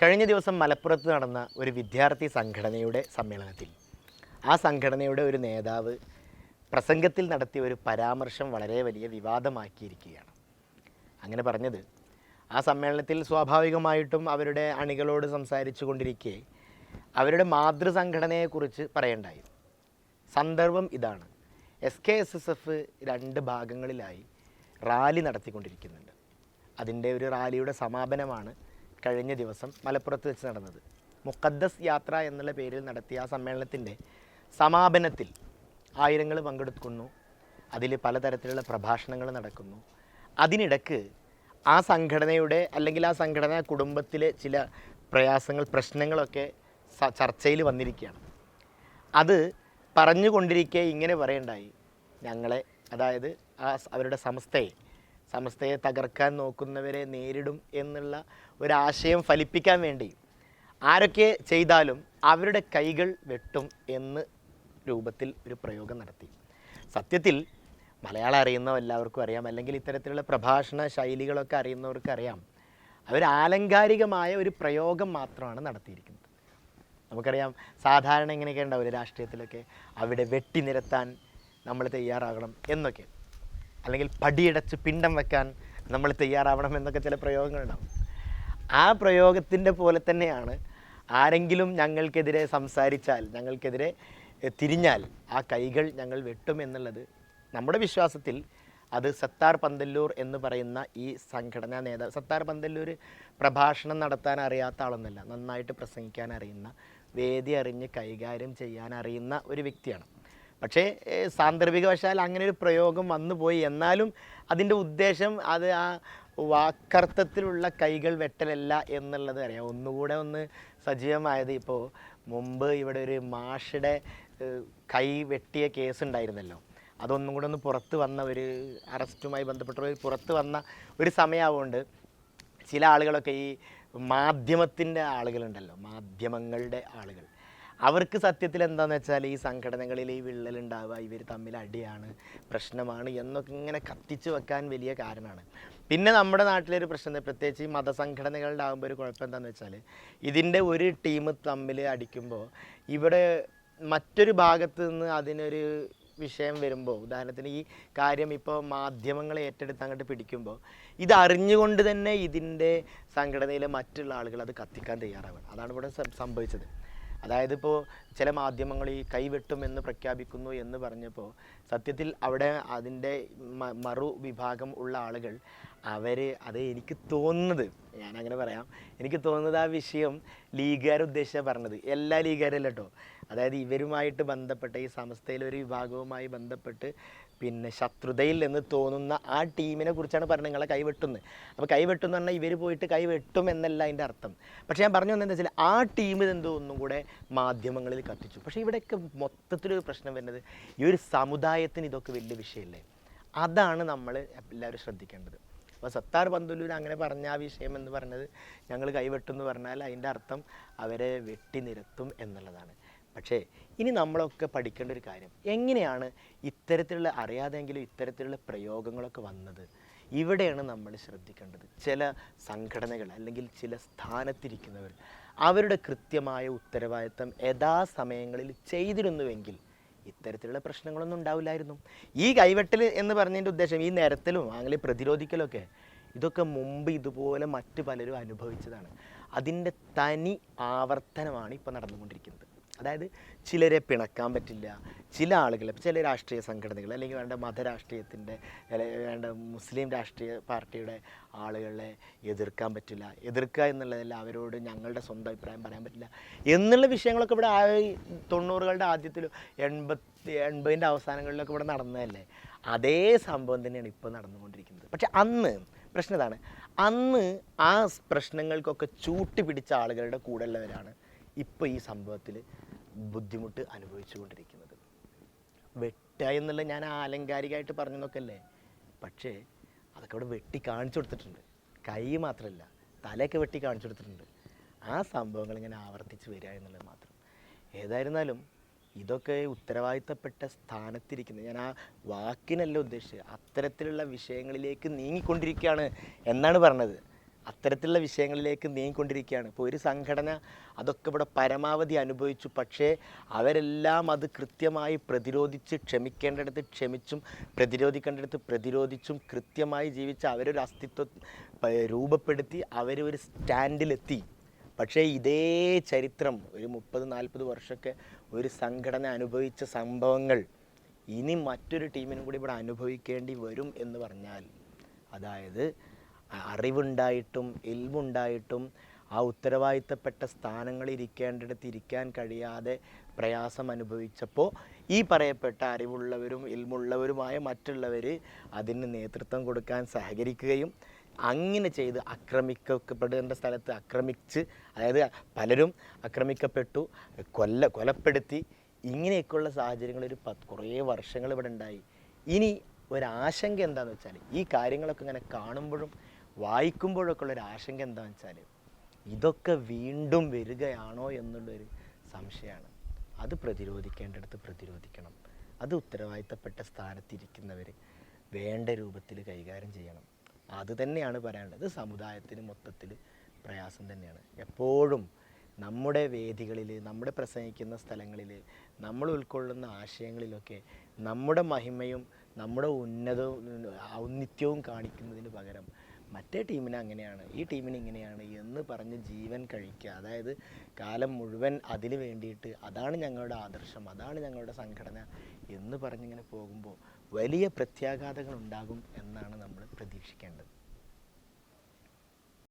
കഴിഞ്ഞ ദിവസം മലപ്പുറത്ത് നടന്ന ഒരു വിദ്യാർത്ഥി സംഘടനയുടെ സമ്മേളനത്തിൽ ആ സംഘടനയുടെ ഒരു നേതാവ് പ്രസംഗത്തിൽ നടത്തിയ ഒരു പരാമർശം വളരെ വലിയ വിവാദമാക്കിയിരിക്കുകയാണ്. അങ്ങനെ പറഞ്ഞത് ആ സമ്മേളനത്തിൽ സ്വാഭാവികമായിട്ടും അവരുടെ അണികളോട് സംസാരിച്ചു കൊണ്ടിരിക്കെ അവരുടെ മാതൃസംഘടനയെക്കുറിച്ച് പറയണ്ടായി. സന്ദർഭം ഇതാണ്. S K S S F രണ്ട് ഭാഗങ്ങളിലായി റാലി നടത്തിക്കൊണ്ടിരിക്കുന്നുണ്ട്. അതിന്റെ ഒരു റാലിയുടെ സമാപനമാണ് കഴിഞ്ഞ ദിവസം മലപ്പുറത്ത് വെച്ച് നടന്നത്. മുക്കദ്ദസ് യാത്ര എന്നുള്ള പേരിൽ നടത്തിയ ആ സമ്മേളനത്തിന്റെ സമാപനത്തിൽ ആയിരങ്ങൾ പങ്കെടുക്കുന്നു. അതിൽ പലതരത്തിലുള്ള പ്രഭാഷണങ്ങൾ നടക്കുന്നു. അതിനിടക്ക് ആ സംഘടനയുടെ അല്ലെങ്കിൽ ആ സംഘടനാ കുടുംബത്തിലെ ചില പ്രയാസങ്ങൾ പ്രശ്നങ്ങളൊക്കെ ചർച്ചയിൽ വന്നിരിക്കുകയാണ്. അത് പറഞ്ഞുകൊണ്ടിരിക്കെ ഇങ്ങനെ പറയണ്ടായി. ഞങ്ങളെ അതായത് ആ അവരുടെ സമസ്തയെ സമസ്തയെ തകർക്കാൻ നോക്കുന്നവരെ നേരിടും എന്നുള്ള ഒരാശയം ഫലിപ്പിക്കാൻ വേണ്ടി ആരൊക്കെ ചെയ്താലും അവരുടെ കൈകൾ വെട്ടും എന്ന് രൂപത്തിൽ ഒരു പ്രയോഗം നടത്തി. സത്യത്തിൽ മലയാളം അറിയുന്ന എല്ലാവർക്കും അറിയാം. അല്ലെങ്കിൽ ഇത്തരത്തിലുള്ള പ്രഭാഷണ ശൈലികളൊക്കെ അറിയുന്നവർക്ക് അറിയാം. അവർ ആലങ്കാരികമായ ഒരു പ്രയോഗം മാത്രമാണ് നടത്തിയിരിക്കുന്നത്. നമുക്കറിയാം സാധാരണ ഇങ്ങനെയൊക്കെ ഉണ്ടാവില്ല രാഷ്ട്രീയത്തിലൊക്കെ? അവിടെ വെട്ടി നിരത്താൻ നമ്മൾ തയ്യാറാകണം എന്നൊക്കെ. അല്ലെങ്കിൽ പടിയടച്ച് പിണ്ടം വെക്കാൻ നമ്മൾ തയ്യാറാവണം എന്നൊക്കെ ചില പ്രയോഗങ്ങളുണ്ടാവും. ആ പ്രയോഗത്തിന്റെ പോലെ തന്നെയാണ് ആരെങ്കിലും ഞങ്ങൾക്കെതിരെ സംസാരിച്ചാൽ ഞങ്ങൾക്കെതിരെ തിരിഞ്ഞാൽ ആ കൈകൾ ഞങ്ങൾ വെട്ടും എന്നുള്ളത് നമ്മുടെ വിശ്വാസത്തിൽ അത് സത്താർ പന്തല്ലൂർ എന്ന് പറയുന്ന ഈ സംഘടനാ നേതാവ് സത്താർ പന്തല്ലൂർ പ്രഭാഷണം നടത്താൻ അറിയാത്ത ആളൊന്നുമല്ല നന്നായിട്ട് പ്രസംഗിക്കാൻ അറിയുന്ന വേദി അറിഞ്ഞ് കൈകാര്യം ചെയ്യാൻ അറിയുന്ന ഒരു വ്യക്തിയാണ്. പക്ഷേ സാന്ദർഭികവശാൽ അങ്ങനെ ഒരു പ്രയോഗം വന്നുപോയി എന്നാലും അതിന്റെ ഉദ്ദേശം അത് ആ വാക്കർത്ഥത്തിലുള്ള കൈകൾ വെട്ടലല്ല എന്നുള്ളത് അറിയാം. ഒന്നുകൂടെ ഒന്ന് സജീവമായത് ഇപ്പോൾ മുമ്പ് ഇവിടെ ഒരു മാഷയുടെ കൈ വെട്ടിയ കേസ് ഉണ്ടായിരുന്നല്ലോ അതൊന്നും കൂടെ ഒന്ന് പുറത്ത് വന്ന ഒരു അറസ്റ്റുമായി ബന്ധപ്പെട്ട ഒരു പുറത്ത് വന്ന ഒരു സമയമാവുകൊണ്ട് ചില ആളുകളൊക്കെ ഈ മാധ്യമത്തിന്റെ ആളുകളുണ്ടല്ലോ മാധ്യമങ്ങളുടെ ആളുകൾ. അവർക്ക് സത്യത്തിൽ എന്താണെന്ന് വെച്ചാൽ ഈ സംഘടനകളിൽ ഈ വിള്ളലുണ്ടാവുക ഇവർ തമ്മിൽ അടിയാണ് പ്രശ്നമാണ് എന്നൊക്കെ ഇങ്ങനെ കത്തിച്ച് വെക്കാൻ വലിയ കാരണമാണ്. പിന്നെ നമ്മുടെ നാട്ടിലൊരു പ്രശ്നം പ്രത്യേകിച്ച് ഈ മതസംഘടനകളുടെ ആകുമ്പോൾ ഒരു കുഴപ്പം എന്താണെന്ന് വെച്ചാൽ ഇതിന്റെ ഒരു ടീം തമ്മിൽ അടിക്കുമ്പോൾ ഇവിടെ മറ്റൊരു ഭാഗത്ത് നിന്ന് അതിനൊരു വിഷയം വരുമ്പോൾ ഉദാഹരണത്തിന് ഈ കാര്യം ഇപ്പോൾ മാധ്യമങ്ങൾ ഏറ്റെടുത്ത് അങ്ങോട്ട് പിടിക്കുമ്പോൾ ഇത് അറിഞ്ഞുകൊണ്ട് തന്നെ ഇതിന്റെ സംഘടനയിലെ മറ്റുള്ള ആളുകൾ അത് കത്തിക്കാൻ തയ്യാറാവുക അതാണ് ഇവിടെ സംഭവിച്ചത്. അതായത് ഇപ്പോൾ ചില മാധ്യമങ്ങൾ ഈ കൈവെട്ടും എന്ന് പ്രഖ്യാപിക്കുന്നു എന്ന് പറഞ്ഞപ്പോൾ സത്യത്തിൽ അവിടെ അതിന്റെ മറു വിഭാഗം ഉള്ള ആളുകൾ അവർ അത് എനിക്ക് തോന്നുന്നത് ഞാനങ്ങനെ പറയാം എനിക്ക് തോന്നുന്നത് ആ വിഷയം ലീഗുകാർ ഉദ്ദേശിച്ചാണ് പറഞ്ഞത്. എല്ലാ ലീഗുകാരല്ല കേട്ടോ അതായത് ഇവരുമായിട്ട് ബന്ധപ്പെട്ട ഈ സമസ്തയിലെ ഒരു വിഭാഗവുമായി ബന്ധപ്പെട്ട് പിന്നെ ശത്രുതയിൽ എന്ന് തോന്നുന്ന ആ ടീമിനെ കുറിച്ചാണ് പറഞ്ഞത് നിങ്ങളെ കൈവെട്ടുന്നത്. അപ്പോൾ കൈവെട്ടും എന്ന് പറഞ്ഞാൽ ഇവർ പോയിട്ട് കൈവെട്ടും എന്നല്ല അതിന്റെ അർത്ഥം. പക്ഷേ ഞാൻ പറഞ്ഞു വന്നതെന്ന് വെച്ചാൽ ആ ടീം എന്തോ ഒന്നും കൂടെ മാധ്യമങ്ങളിൽ കത്തിച്ചു. പക്ഷേ ഇവിടെയൊക്കെ മൊത്തത്തിലൊരു പ്രശ്നം വരുന്നത് ഈ ഒരു സമുദായത്തിന് ഇതൊക്കെ വലിയ വിഷയമല്ലേ? അതാണ് നമ്മൾ എല്ലാവരും ശ്രദ്ധിക്കേണ്ടത്. അപ്പോൾ സത്താർ പന്തുലൂർ അങ്ങനെ പറഞ്ഞ ആ വിഷയം എന്ന് പറഞ്ഞത് ഞങ്ങൾ കൈവെട്ടും എന്ന് പറഞ്ഞാൽ അതിന്റെ അർത്ഥം അവരെ വെട്ടി നിരത്തും എന്നുള്ളതാണ്. പക്ഷേ ഇനി നമ്മളൊക്കെ പഠിക്കേണ്ട ഒരു കാര്യം എങ്ങനെയാണ് ഇത്തരത്തിലുള്ള അറിയാതെങ്കിലും ഇത്തരത്തിലുള്ള പ്രയോഗങ്ങളൊക്കെ വന്നത്? ഇവിടെയാണ് നമ്മൾ ശ്രദ്ധിക്കേണ്ടത്. ചില സംഘടനകൾ അല്ലെങ്കിൽ ചില സ്ഥാനത്തിരിക്കുന്നവർ അവരുടെ കൃത്യമായ ഉത്തരവാദിത്തം യഥാസമയങ്ങളിൽ ചെയ്തിരുന്നുവെങ്കിൽ ഇത്തരത്തിലുള്ള പ്രശ്നങ്ങളൊന്നും ഉണ്ടാവില്ലായിരുന്നു. ഈ കൈവെട്ടൽ എന്ന് പറഞ്ഞതിന്റെ ഉദ്ദേശം ഈ നേരത്തിലും അങ്ങനെ പ്രതിരോധിക്കലൊക്കെ ഇതൊക്കെ മുമ്പ് ഇതുപോലെ മറ്റു പലരും അനുഭവിച്ചതാണ്. അതിന്റെ തനി ആവർത്തനമാണ് ഇപ്പോൾ നടന്നുകൊണ്ടിരിക്കുന്നത്. അതായത് ചിലരെ പിണക്കാൻ പറ്റില്ല ചില ആളുകളെ ചില രാഷ്ട്രീയ സംഘടനകൾ അല്ലെങ്കിൽ വേണ്ട മതരാഷ്ട്രീയത്തിന്റെ അല്ലെങ്കിൽ വേണ്ട മുസ്ലിം രാഷ്ട്രീയ പാർട്ടിയുടെ ആളുകളെ എതിർക്കാൻ പറ്റില്ല. എതിർക്കുക എന്നുള്ളതല്ല അവരോട് ഞങ്ങളുടെ സ്വന്തം അഭിപ്രായം പറയാൻ പറ്റില്ല. എന്നുള്ള വിഷയങ്ങളൊക്കെ ഇവിടെ ആ തൊണ്ണൂറുകളുടെ ആദ്യത്തിലും എൺപത്തി എൺപതിന്റെ അവസാനങ്ങളിലൊക്കെ ഇവിടെ നടന്നതല്ലേ? അതേ സംഭവം തന്നെയാണ് ഇപ്പോൾ നടന്നുകൊണ്ടിരിക്കുന്നത്. പക്ഷെ അന്ന് പ്രശ്നം ഇതാണ്. അന്ന് ആ പ്രശ്നങ്ങൾക്കൊക്കെ ചൂട്ടി പിടിച്ച ആളുകളുടെ കൂടെ ഉള്ളവരാണ് ഇപ്പോൾ ഈ സംഭവത്തിൽ ബുദ്ധിമുട്ട് അനുഭവിച്ചുകൊണ്ടിരിക്കുന്നത്. വെട്ട എന്നുള്ള ഞാൻ ആലങ്കാരികമായിട്ട് പറഞ്ഞു നോക്കല്ലേ പക്ഷേ അതൊക്കെ അവിടെ വെട്ടി കാണിച്ചു കൊടുത്തിട്ടുണ്ട്. കൈ മാത്രമല്ല തലയൊക്കെ വെട്ടി കാണിച്ചു കൊടുത്തിട്ടുണ്ട്. ആ സംഭവങ്ങൾ ഇങ്ങനെ ആവർത്തിച്ച് വരിക എന്നുള്ളത് മാത്രം. ഏതായിരുന്നാലും ഇതൊക്കെ ഉത്തരവാദിത്തപ്പെട്ട സ്ഥാനത്തിരിക്കുന്നത് ഞാൻ ആ വാക്കിനല്ല ഉദ്ദേശിച്ചത്. അത്തരത്തിലുള്ള വിഷയങ്ങളിലേക്ക് നീങ്ങിക്കൊണ്ടിരിക്കുകയാണ് എന്നാണ് പറഞ്ഞത്. അത്തരത്തിലുള്ള വിഷയങ്ങളിലേക്ക് നീങ്ങിക്കൊണ്ടിരിക്കുകയാണ്. ഇപ്പോൾ ഒരു സംഘടന അതൊക്കെ ഇവിടെ പരമാവധി അനുഭവിച്ചു. പക്ഷേ അവരെല്ലാം അത് കൃത്യമായി പ്രതിരോധിച്ച് ക്ഷമിക്കേണ്ടിടത്ത് ക്ഷമിച്ചും പ്രതിരോധിക്കേണ്ടിടത്ത് പ്രതിരോധിച്ചും കൃത്യമായി ജീവിച്ച് അവരൊരു അസ്തിത്വം രൂപപ്പെടുത്തി അവരൊരു സ്റ്റാൻഡിലെത്തി. പക്ഷേ ഇതേ ചരിത്രം ഒരു മുപ്പത് നാൽപ്പത് വർഷമൊക്കെ ഒരു സംഘടന അനുഭവിച്ച സംഭവങ്ങൾ ഇനി മറ്റൊരു ടീമിനും കൂടി ഇവിടെ അനുഭവിക്കേണ്ടി വരും എന്ന് പറഞ്ഞാൽ അതായത് അറിവുണ്ടായിട്ടും എൽവുണ്ടായിട്ടും ആ ഉത്തരവാദിത്തപ്പെട്ട സ്ഥാനങ്ങളിൽ ഇരിക്കേണ്ടിടത്ത് ഇരിക്കാൻ കഴിയാതെ പ്രയാസം അനുഭവിച്ചപ്പോൾ ഈ പറയപ്പെട്ട അറിവുള്ളവരും ഇൽമുള്ളവരുമായ മറ്റുള്ളവർ അതിന് നേതൃത്വം കൊടുക്കാൻ സഹകരിക്കുകയും അങ്ങനെ ചെയ്ത് ആക്രമിക്കപ്പെടേണ്ട സ്ഥലത്ത് ആക്രമിച്ച് അതായത് പലരും ആക്രമിക്കപ്പെട്ടു കൊല്ല കൊലപ്പെടുത്തി. ഇങ്ങനെയൊക്കെയുള്ള സാഹചര്യങ്ങൾ ഒരു പത്ത് കുറേ വർഷങ്ങൾ ഇവിടെ ഉണ്ടായി. ഇനി ഒരാശങ്ക എന്താണെന്ന് വെച്ചാൽ ഈ കാര്യങ്ങളൊക്കെ ഇങ്ങനെ കാണുമ്പോഴും വായിക്കുമ്പോഴൊക്കെ ഉള്ളൊരു ആശങ്ക എന്താണെന്ന് വെച്ചാൽ ഇതൊക്കെ വീണ്ടും വരികയാണോ എന്നുള്ളൊരു സംശയമാണ്. അത് പ്രതിരോധിക്കേണ്ടടുത്ത് പ്രതിരോധിക്കണം. അത് ഉത്തരവാദിത്തപ്പെട്ട സ്ഥാനത്തിരിക്കുന്നവർ വേണ്ട രൂപത്തിൽ കൈകാര്യം ചെയ്യണം. അത് തന്നെയാണ് പറയാനുള്ളത്. സമുദായത്തിന് മൊത്തത്തിൽ പ്രയാസം തന്നെയാണ്. എപ്പോഴും നമ്മുടെ വേദികളിൽ നമ്മുടെ പ്രസംഗിക്കുന്ന സ്ഥലങ്ങളിൽ നമ്മൾ ഉൾക്കൊള്ളുന്ന ആശയങ്ങളിലൊക്കെ നമ്മുടെ മഹിമയും നമ്മുടെ ഉന്നതവും ഔന്നിത്യവും കാണിക്കുന്നതിന് പകരം മറ്റേ ടീമിന് അങ്ങനെയാണ് ഈ ടീമിന് ഇങ്ങനെയാണ് എന്ന് പറഞ്ഞ് ജീവൻ കഴിക്കുക. അതായത് കാലം മുഴുവൻ അതിന് വേണ്ടിയിട്ട് അതാണ് ഞങ്ങളുടെ ആദർശം അതാണ് ഞങ്ങളുടെ സംഘടന എന്ന് പറഞ്ഞിങ്ങനെ പോകുമ്പോൾ വലിയ പ്രത്യാഘാതങ്ങൾ ഉണ്ടാകും എന്നാണ് നമ്മൾ പ്രതീക്ഷിക്കേണ്ടത്.